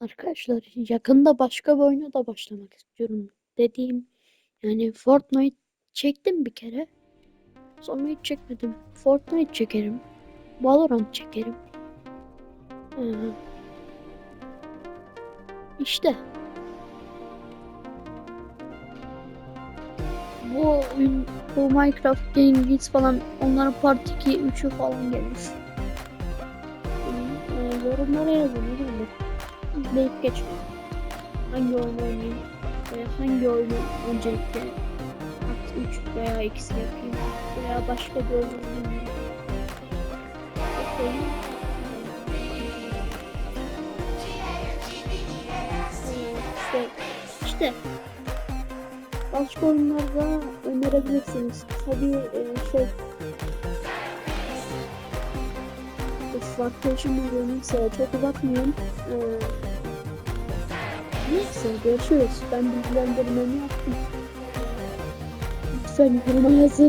Arkadaşlar yakında başka bir oyuna da başlamak istiyorum. Dediğim yani Fortnite çektim bir kere. Sonra hiç çekmedim. Fortnite çekerim. Valorant çekerim. Ee, işte. Bu oyun, bu Minecraft Game falan onların part 2, 3'ü falan gelir. Ee, yorumlara yazın. ne İzleyip geçin. Hangi oyunu oynayayım? Ve hangi oyunu öncelikle Part 3 veya ikisi yapayım? Veya başka bir oyun oynayayım? Bakayım. Ee, İşte, işte başka oyunlarda önerebilirsiniz. Tabii e, şey Fluktuation neyse çok uzatmıyorum. Ee, neyse görüşürüz. Ben bilgilendirmemi yaptım. Lütfen yoruma yazın.